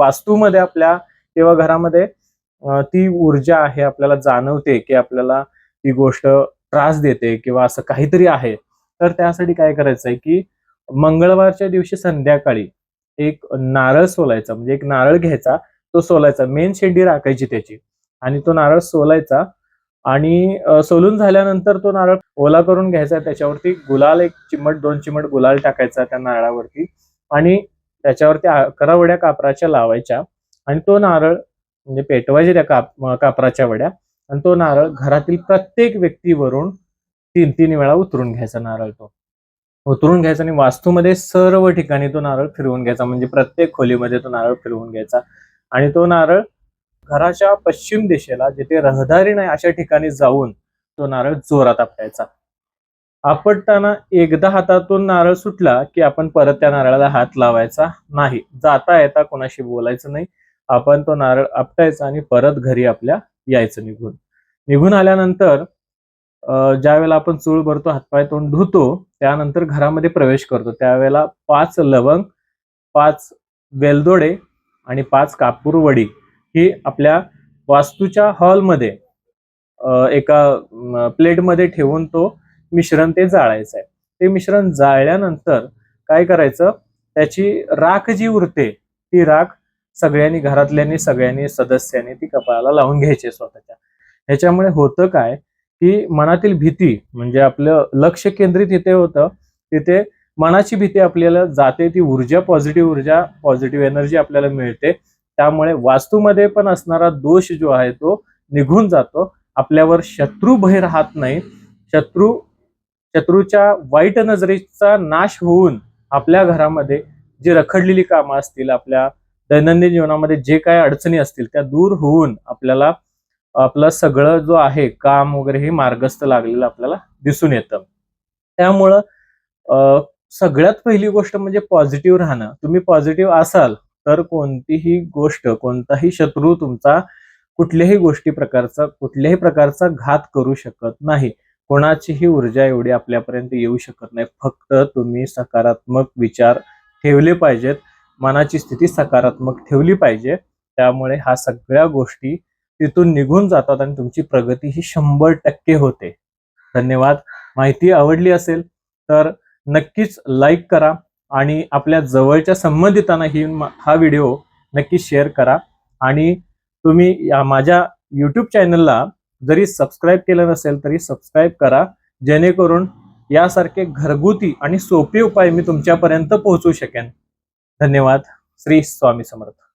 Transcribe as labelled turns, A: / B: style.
A: वास्तूमध्ये आपल्या किंवा घरामध्ये ती ऊर्जा आहे आपल्याला जाणवते की आपल्याला ती गोष्ट त्रास देते किंवा असं काहीतरी आहे. तर त्यासाठी काय करायचं आहे की मंगळवारच्या दिवशी संध्याकाळी एक नारळ सोलायचा म्हणजे एक नारळ घ्यायचा तो सोलायचा. मेन शेंडी राखायची त्याची. आणि तो नारळ सोलायचा आणि सोलून झाल्यानंतर तो नारळ ओला करून घ्यायचा. त्याच्यावरती गुलाल एक चिमट दोन चिमट गुलाल टाकायचा त्या नारळावरती. आणि त्याच्यावरती अकरा वड्या कापराच्या लावायच्या आणि तो नारळ म्हणजे पेटवायचे त्या काप कापराच्या वड्या आणि तो नारळ घरातील प्रत्येक व्यक्तीवरून तीन तीन वेळा उतरून घ्यायचा नारळ तो. उतरून घ्यायचा आणि वास्तूमध्ये सर्व ठिकाणी तो नारळ फिरवून घ्यायचा म्हणजे प्रत्येक खोलीमध्ये तो नारळ फिरवून घ्यायचा. आणि तो नारळ घराच्या पश्चिम दिशेला जिथे रहदारी नाही अशा ठिकाणी जाऊन तो नारळ जोरात आपटायचा. आपटताना एकदा हातातून नारळ सुटला की आपण परत त्या नारळाला हात लावायचा नाही. जाता येता कोणाशी बोलायचं नाही. आपण तो नारळ आपटायचा आणि परत घरी आपल्या यायचं निघून. निघून आल्यानंतर ज्या वेळेला आपण चूळ भरतो हातपाय तोंड धुतो त्यानंतर घरामध्ये प्रवेश करतो. त्यावेळेला पाच लवंग पाच वेलदोडे आणि पाच कापूर वडी ही आपल्या वास्तूच्या हॉलमध्ये एका प्लेटमध्ये ठेवून तो मिश्रण ते जाळायचं आहे. ते मिश्रण जाळल्यानंतर काय करायचं? त्याची राख जी उरते ती राख सगळ्यांनी घरातल्यांनी सगळ्यांनी सदस्यांनी ती कपाळाला लावून घ्यायची स्वतःच्या. ह्याच्यामुळे होतं काय? की मनातील भीती म्हणजे आपलं लक्ष केंद्रित इथे होतं तिथे मनाची भीती आपल्याला जाते ती ऊर्जा पॉझिटिव्ह ऊर्जा पॉझिटिव्ह एनर्जी आपल्याला मिळते. त्यामुळे वास्तूमध्ये पण असणारा दोष जो आहे तो निघून जातो. आपल्यावर शत्रू भय राहत नाही. शत्रू शत्रूच्या वाईट नजरेचा नाश होऊन आपल्या घरामध्ये जी रखडलेली कामं असतील आपल्या दैनंदिन जीवनामध्ये जे काय अडचणी असतील त्या दूर होऊन आपल्याला आपलं सगळं जो आहे काम वगैरे हे मार्गस्थ लागलेलं आपल्याला दिसून येतं. त्यामुळं सगळ्यात पहिली गोष्ट म्हणजे पॉझिटिव्ह राहणं. तुम्ही पॉझिटिव्ह असाल तर कोणतीही गोष्ट कोणताही शत्रू तुमचा कुठल्याही गोष्टी प्रकारचा कुठल्याही प्रकारचा घात करू शकत नाही. कोणाचीही ऊर्जा एवढी आपल्यापर्यंत येऊ शकत नाही. फक्त तुम्ही सकारात्मक विचार ठेवले पाहिजेत. मनाची स्थिती सकारात्मक ठेवली पाहिजे. त्यामुळे ह्या सगळ्या गोष्टी तिथून निघून जातात आणि तुमची प्रगती ही शंभर टक्के होते. धन्यवाद. माहिती आवडली असेल तर नक्कीच लाईक करा आणि आपल्या जवळच्या संबंधितांना ही हा व्हिडिओ नक्की शेअर करा. आणि तुम्ही या माझ्या यूट्यूब चॅनलला जरी सबस्क्राईब केलं नसेल तरी सबस्क्राईब करा जेणेकरून यासारखे घरगुती आणि सोपे उपाय मी तुमच्यापर्यंत पोहोचू शकेन. धन्यवाद. श्री स्वामी समर्थ.